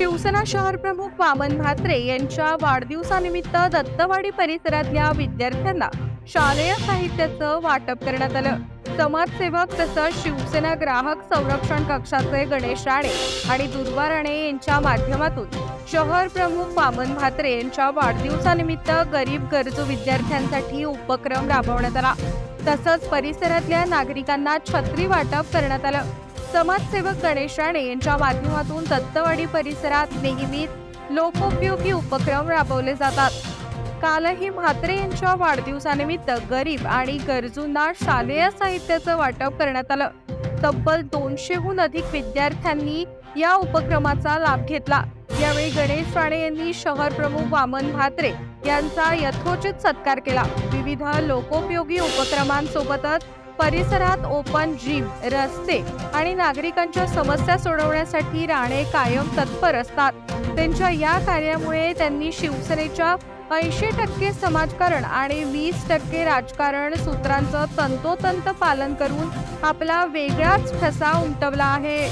शिवसेना शहर प्रमुख वामन म्हात्रे यांच्या वाढदिवसानिमित्त दत्तवाडी परिसरातल्या विद्यार्थ्यांना शालेय साहित्याचं वाटप करण्यात आलं. समाजसेवक तसंच शिवसेना ग्राहक संरक्षण कक्षाचे गणेश राणे आणि दुर्वा राणे यांच्या माध्यमातून शहर प्रमुख वामन म्हात्रे यांच्या वाढदिवसानिमित्त गरीब गरजू विद्यार्थ्यांसाठी उपक्रम राबवण्यात आला. तसंच परिसरातल्या नागरिकांना छत्री वाटप करण्यात आलं. समाजसेवक गणेश राणे यांच्या माध्यमातून दत्तवाडी परिसरात नेहमीच लोकोपयोगी उपक्रम राबवले जातात. कालही म्हात्रे यांच्या वाढदिवसानिमित्त गरीब आणि गरजूंना शालेय साहित्याचं वाटप करण्यात आलं. तब्बल दोनशेहून अधिक विद्यार्थ्यांनी या उपक्रमाचा लाभ घेतला. यावेळी गणेश राणे यांनी शहर प्रमुख वामन म्हात्रे यांचा यथोचित सत्कार केला. विविध लोकोपयोगी उपक्रमांसोबतच परिसरात ओपन जिम रस्ते आणि नागरिकांच्या समस्या सोडवण्यासाठी राणे कायम तत्पर असतात. त्यांच्या या कार्यामुळे त्यांनी शिवसेनेच्या ऐंशी टक्के समाजकारण आणि वीस टक्के राजकारण सूत्रांचं तंतोतंत पालन करून आपला वेगळाच ठसा उमटवला आहे.